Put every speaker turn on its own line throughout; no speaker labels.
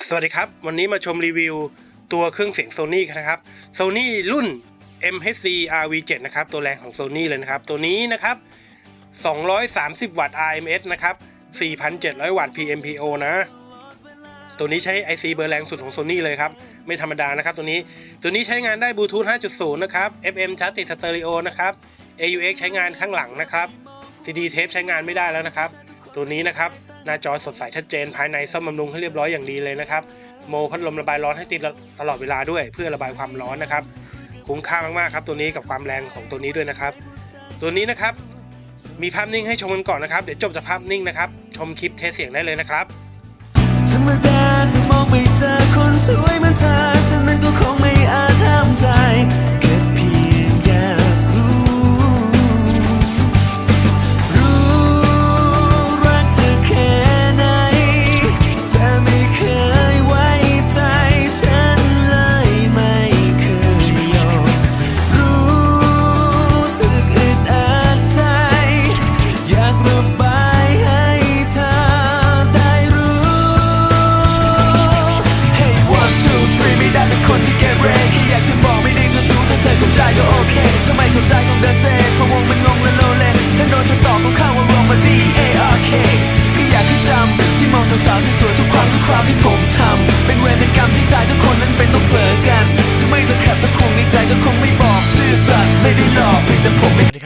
สวัสดีครับ วันนี้มาชมรีวิวตัวเครื่องเสียง Sony กันนะครับ Sony รุ่น MHC RV7 นะครับ ตัวแรงของ Sony เลยนะครับ ตัวนี้นะครับ 230 วัตต์ RMS นะครับ 4,700 วัตต์ PMPO นะ ตัวนี้ใช้ IC เบอร์แรงสุดของ Sony เลยครับ ไม่ธรรมดานะครับตัวนี้ ตัวนี้ใช้งานได้บลูทูธ 5.0 นะครับ FM ชาร์จติดสเตอริโอนะครับ AUX ใช้งานข้างหลังนะครับ CD tape ใช้งานไม่ได้แล้วนะครับ ตัวนี้นะครับ หน้าจอสดใสชัดเจนภายในซ่อมบำรุงให้เรียบร้อยอย่างดีเลยนะครับ โมพัดลมระบายร้อนให้ติดตลอดเวลาด้วย เพื่อระบายความร้อนนะครับ คุ้มค่ามากๆครับตัวนี้กับความแรงของตัวนี้ด้วยนะครับ ตัวนี้นะครับมีภาพนิ่งให้ชมกันก่อนนะครับ เดี๋ยวจบจากภาพนิ่งนะครับ ชมคลิปเทสเสียงได้เลยนะครับ
ธรรมดาจะมองไปเจอคนสวย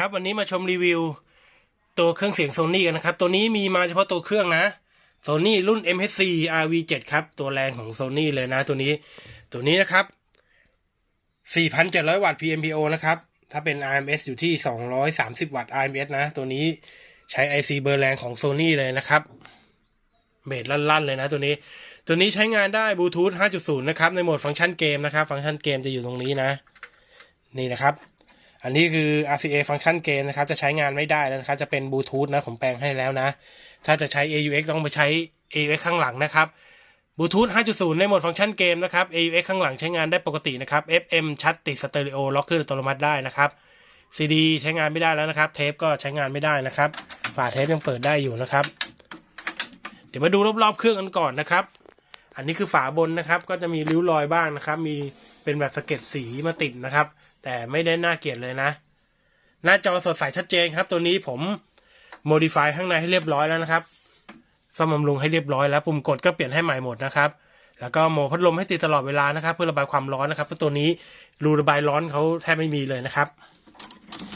ครับ
วันนี้มาชมรีวิว ตัวเครื่องเสียง Sony กันนะครับ ตัวนี้มีมาเฉพาะตัวเครื่องนะ Sony รุ่น MHC RV7 ครับ ตัวแรงของ Sony เลยนะตัวนี้ ตัวนี้นะครับ 4,700 วัตต์ PMPO นะครับ ถ้าเป็น RMS อยู่ที่ 230 วัตต์ RMS นะ ตัวนี้ใช้ IC เบอร์แรงของ Sony เลยนะครับ เบสลั่นๆเลยนะตัวนี้ ตัวนี้ใช้งานได้บลูทูธ5.0 นะครับ ในโหมดฟังก์ชันเกมนะครับ ฟังก์ชันเกมจะอยู่ตรงนี้นะ นี่นะครับ อันนี้คือ RCA ฟังก์ชันเกมนะครับ จะใช้งานไม่ได้แล้วนะครับ จะเป็นบลูทูธนะ ผมแปลงให้แล้วนะ ถ้าจะใช้ AUX ต้องไปใช้ AUX ข้างหลังนะครับบลูทูธ 5.0 ในโหมดฟังก์ชันเกมนะครับ AUX ข้างหลังใช้งานได้ปกตินะครับ FM ชัดติดสเตอริโอล็อกขึ้นอัตโนมัติได้นะครับ CD ใช้งานไม่ได้แล้วนะครับ เทปก็ใช้งานไม่ได้นะครับ ฝาเทปยังเปิดได้อยู่นะครับ เดี๋ยวมาดูรอบๆเครื่องกันก่อนนะครับ อันนี้คือฝาบนนะครับ ก็จะมีริ้วรอยบ้างนะครับ มี เป็นแบบสะเก็ดสีมาติดนะครับ แต่ไม่ได้น่าเกลียดเลยนะ หน้าจอสดใสชัดเจนครับ ตัวนี้ผมโมดิฟายข้างในให้เรียบร้อยแล้วนะครับซ่อมบำรุงให้เรียบร้อยแล้วปุ่มกดก็เปลี่ยนให้ใหม่หมดนะครับ แล้วก็โหมดพัดลมให้ติดตลอดเวลานะครับ เพื่อระบายความร้อนนะครับเพราะตัวนี้รูระบายร้อนเขาแทบไม่มีเลยนะครับ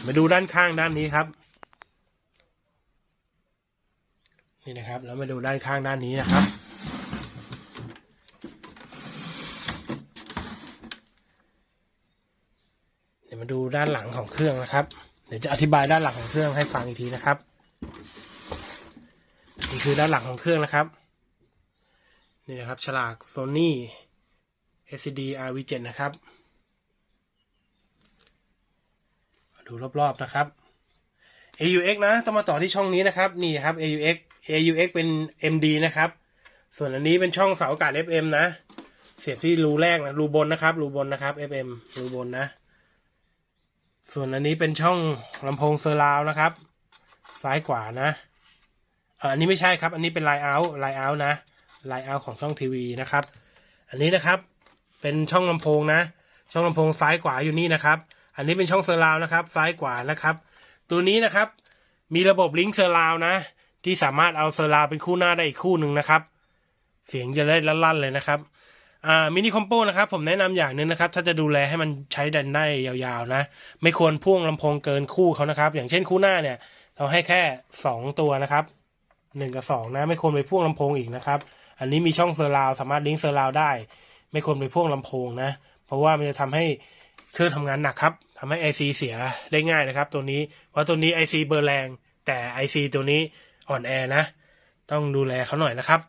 มาดูด้านข้างด้านนี้ครับ นี่นะครับ แล้วมาดูด้านข้างด้านนี้นะครับ ดูด้านหลังของเครื่องนะครับ เดี๋ยวจะอธิบายด้านหลังของเครื่องให้ฟังอีกทีนะครับนี่คือด้านหลังของเครื่องนะครับ นี่นะครับฉลาก Sony LCD RV7 นะครับ ดูรอบๆนะครับ AUX นะ ต้องมาต่อที่ช่องนี้นะครับ นี่ครับ AUX AUX เป็น MD นะครับ ส่วนอันนี้เป็นช่องเสาอากาศ FM นะ เสียบที่รูแรกนะ รูบนนะครับ รูบนนะครับ FM รูบนนะ ส่วนอันนี้เป็นช่องลำโพงเซอร์ราวนะครับ ซ้ายขวานะอันนี้ไม่ใช่ครับ อันนี้เป็นไลน์เอาท์ไลน์เอาท์นะไลน์เอาท์ของช่องทีวีนะครับ อันนี้นะครับเป็นช่องลำโพงนะ ช่องลำโพงซ้ายขวาอยู่นี่นะครับ อันนี้เป็นช่องเซอร์ราวนะครับ ซ้ายขวานะครับ ตัวนี้นะครับ มีระบบลิงก์เซอร์ราวนะ ที่สามารถเอาเซอร์ราวเป็นคู่หน้าได้อีกคู่หนึ่งนะครับ เสียงจะได้ลั่นๆเลยนะครับ อ่ามินิคอมโปนะครับผมแนะนำอย่างหนึ่งนะครับ ถ้าจะดูแลให้มันใช้ดันได้ยาวๆนะ ไม่ควรพ่วงลำโพงเกินคู่เขานะครับ อย่างเช่นคู่หน้าเนี่ย เราให้แค่สองตัวนะครับหนึ่งกับสองนะไม่ควรไปพ่วงลำโพงอีกนะครับ อันนี้มีช่องเซอร์ราวสามารถลิงก์เซอร์ราวได้ ไม่ควรไปพ่วงลำโพงนะ เพราะว่ามันจะทำให้เครื่องทำงานหนักครับทำให้ IC เสียได้ง่ายนะครับ ตัวนี้เพราะตัวนี้ IC เบอร์แรงแต่ IC ตัวนี้อ่อนแอนะ ต้องดูแลเขาหน่อยนะครับ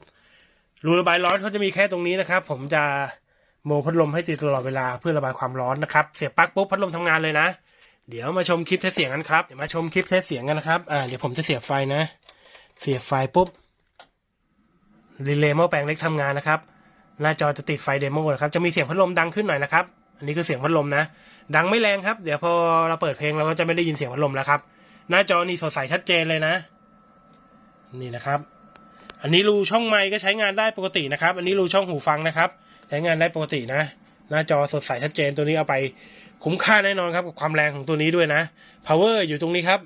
รูระบายร้อนเขาจะมีแค่ตรงนี้นะครับ ผมจะโมพัดลมให้ติดตลอดเวลาเพื่อระบายความร้อนนะครับ เสียบปลั๊กปุ๊บพัดลมทำงานเลยนะ เดี๋ยวมาชมคลิปเทสเสียงกันครับเดี๋ยวมาชมคลิปเทสเสียงกันนะครับอ่าเดี๋ยวผมจะเสียบไฟนะ เสียบไฟปุ๊บรีเลย์หม้อแปลงเล็กทำงานนะครับ หน้าจอจะติดไฟเดโมนะครับจะมีเสียงพัดลมดังขึ้นหน่อยนะครับ อันนี้คือเสียงพัดลมนะ ดังไม่แรงครับ เดี๋ยวพอเราเปิดเพลงเราก็จะไม่ได้ยินเสียงพัดลมแล้วครับ หน้าจอนี่สดใสชัดเจนเลยนะ นี่นะครับ อันนี้รูช่องไมค์ก็ใช้งานได้ปกตินะครับ อันนี้รูช่องหูฟังนะครับ ใช้งานได้ปกตินะ หน้าจอสดใสชัดเจนตัวนี้เอาไปคุ้มค่าแน่นอนครับกับความแรงของตัวนี้ด้วยนะ power อยู่ตรงนี้ครับ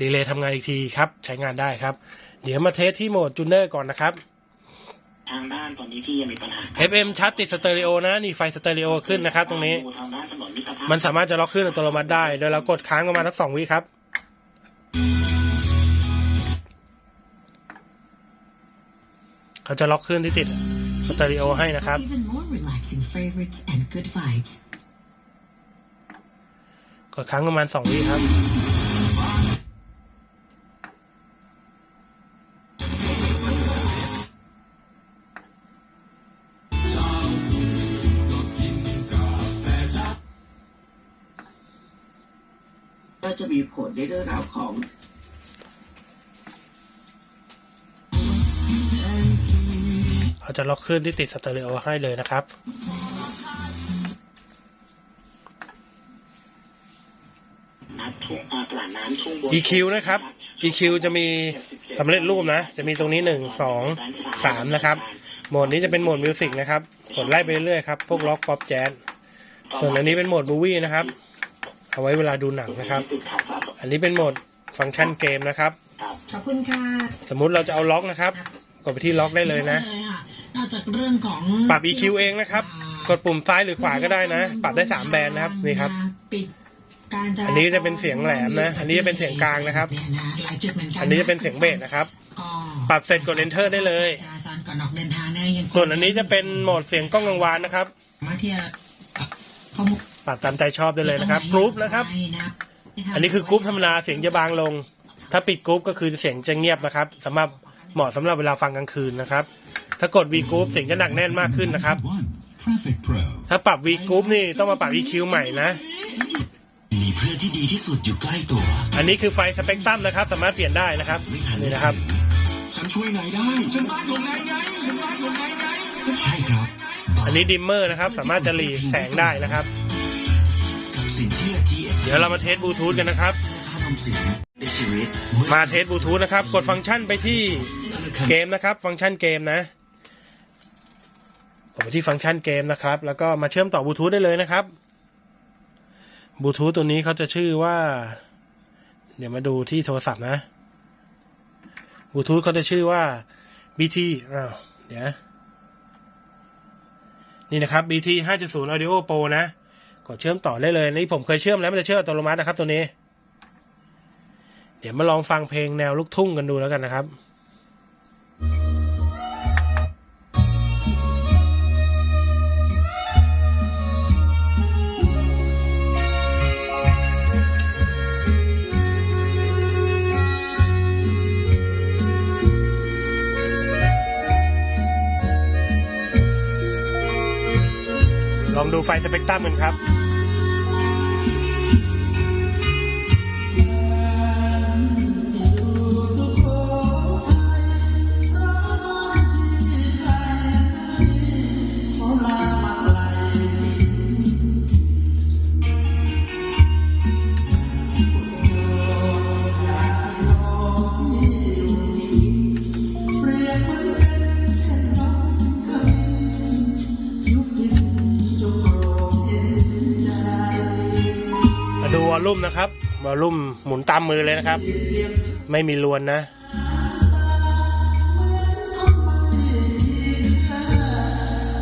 รีเลย์ทำงานอีกทีครับใช้งานได้ครับ เดี๋ยวมาเทสที่โหมดจูเนอร์ก่อนนะครับ
ทางด้านตอนนี้ที่ยังมีปัญหา
FM ชัดติดสเตอริโอนะนี่ไฟสเตอริโอขึ้นนะครับ ตรงนี้
ดูทางด้านถนนมิตรภาพ
มันสามารถจะล็อกขึ้นอัตโนมัติได้ โดยเรากดค้างประมาณสักสองวิครับ เขาจะล็อกขึ้นที่ติดสเตอริโอให้นะครับ
Even more relaxing favorites and good vibes.
กดค้างประมาณสองวิครับ
ก็จะมีผลในเรื่องราวของ
เขาจะล็อกขึ้นที่ติดสเตอริโอให้เลยนะครับ
น้ำท่วมอ่าตลาดน้ำช่วงบน
EQ นะครับ EQ จะมีสำเร็จรูปนะ จะมีตรงนี้หนึ่งสองสามนะครับ โหมดนี้จะเป็นโหมดมิวสิกนะครับ กดไล่ไปเรื่อยๆครับ พวกล็อกป๊อปแจ๊สส่วนอันนี้เป็นโหมดมูวี่นะครับ เอาไว้เวลาดูหนังนะครับ
ติดขัดสะสม
อันนี้เป็นโหมดฟังก์ชันเกมนะครับ
ครับ
ขอบคุณค่ะ
สมมุติเราจะเอาล็อกนะครับ กดไปที่ล็อกได้เลยนะ
ได้ค่ นอกจากเรื่องของ
ปรับ EQ เองนะครับ กดปุ่มซ้ายหรือขวาก็ได้นะ ปรับได้สามแบนนะครับนี่ครับ
ปิดการจราจร
อันนี้จะเป็นเสียงแหลมนะ อันนี้จะเป็นเสียงกลางนะครับ
เนี่ยนะหลายจุดเหมือนกัน
อันนี้จะเป็นเสียงเบสนะครับ
ก็
ปรับเสร็จกด enter ได้เลย
จราจรก่อนออกเดินทางเนี่ยยัง
ส่วนอันนี้จะเป็นโหมดเสียงกล้องกังวานนะครับ
สามารถที่จะปรับข้อมูล
ปรับตามใจชอบได้เลยนะครับกรุ๊ปนะครับ
ได้นะครับ
อันนี้คือกรุ๊ปธรรมดาเสียงจะบางลง ถ้าปิดกรุ๊ปก็คือเสียงจะเงียบนะครับสำหรับเหมาะสำหรับเวลาฟังกลางคืนนะครับ ถ้ากด V group เสียงจะหนักแน่นมากขึ้นนะครับ
Traffic Pro
ถ้าปรับ V group นี่ต้องมาปรับ EQ ใหม่นะ
มีเพื่อนที่ดีที่สุดอยู่ใกล้ตัว
อันนี้คือไฟสเปกตรัมนะครับ สามารถเปลี่ยนได้นะครับนี่นะครับ
ฉันช่วยนายได้ฉันบ้านของนายไงฉันบ้านของนายไง
ใช่ครับ
อันนี้ดิมเมอร์นะครับ สามารถจะหลีแสงได้นะครับ
กับสินเชื่อ GS
เดี๋ยวเรามาเทสบลูทูธกันนะครับ
ค่าทำสินในชีวิตเมื่อ
มาเทสบลูทูธนะครับ กดฟังก์ชันไปที่
ธนาคาร
เกมนะครับ ฟังก์ชันเกมนะ กดไปที่ฟังก์ชันเกมนะครับ แล้วก็มาเชื่อมต่อบลูทูธได้เลยนะครับบลูทูธตัวนี้เขาจะชื่อว่า เดี๋ยวมาดูที่โทรศัพท์นะบลูทูธเขาจะชื่อว่า BT อ้าวเดี๋ยวนี่นะครับ BT 5.0 Audio Pro นะ กดเชื่อมต่อได้เลย นี่ผมเคยเชื่อมแล้วมันจะเชื่อมอัตโนมัตินะครับตัวนี้ เดี๋ยวมาลองฟังเพลงแนวลูกทุ่งกันดูแล้วกันนะครับ ลองดูไฟสเปกตรัมกันครับ มนะครับวอลลุ่มหมุนตามมือเลยนะครับ ไม่มีลวนนะ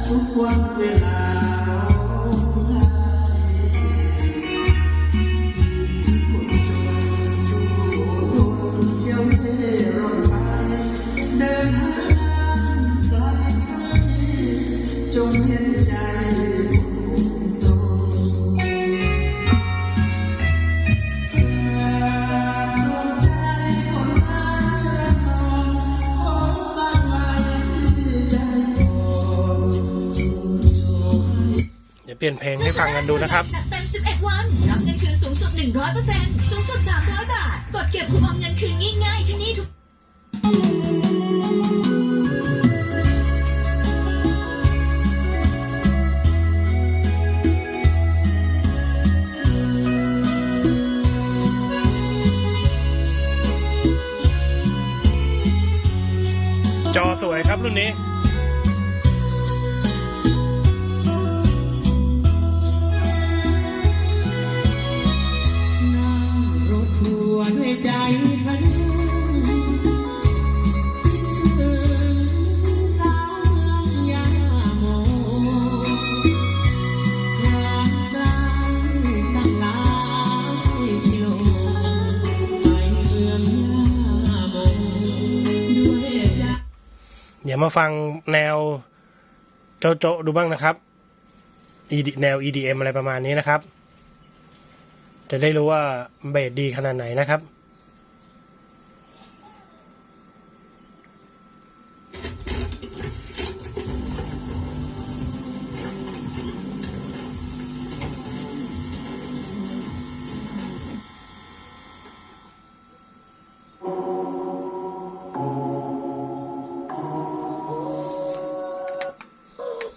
ทุกวันเว เปลี่ยนเพลงให้ฟังกันดูนะครับ
เต็ม 11 วัน รับเงินคืนสูงสุด 1 0 0สูงสุด 300 บาท กดเก็บคูปองเงินคืนง่ายๆที่นี่ทุก
จอสวยครับรุ่นนี้
ดี๋ยวมา
ฟังแนวโจโจดูบ้างนะครับ ED แนว EDM อะไรประมาณนี้นะครับ จะได้รู้ว่าเบสดีขนาดไหนนะครับ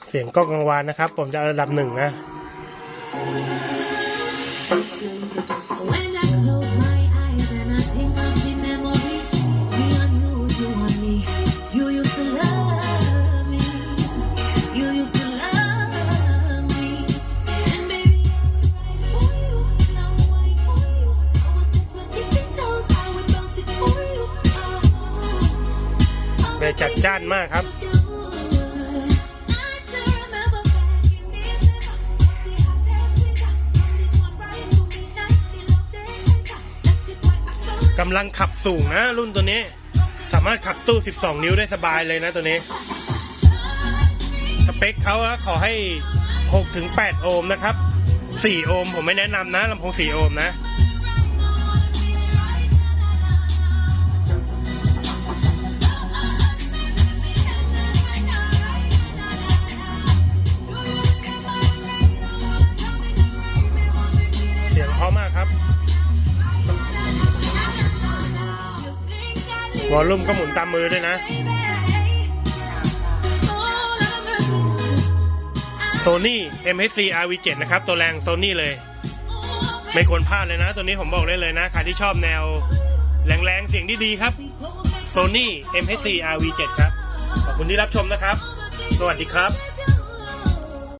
เสียงกล้องกังวานนะครับ ผมจะเอาระดับหนึ่งนะ
When I close my eyes and I think of the memory, me and you, you and me. You used to love me. You used to love me. And baby, I would ride for you, and I would wait for you. I would touch my tippy toes, I would bounce it for you. Oh,
เบสจัดจ้านมากครับำลังขับสูงนะรุ่นตัวนี้ สามารถขับตู้ 12 นิ้วได้สบายเลยนะตัวนี้ สเปคเขาขอให้ 6-8 โอห์มนะครับ 4 โอห์มผมไม่แนะนำนะลำโพง 4 โอห์มนะ วอลลุ่มก็หมุนตามมือด้วยนะโซนี่ MHC RV7 นะครับ ตัวแรงโซนี่เลย ไม่ควรพลาดเลยนะ ตัวนี้ผมบอกได้เลยนะ ใครที่ชอบแนว แรงๆ เสียงดีๆ ครับ Sony MHC RV7 ครับ ขอบคุณที่รับชมนะครับ สวัสดีครับ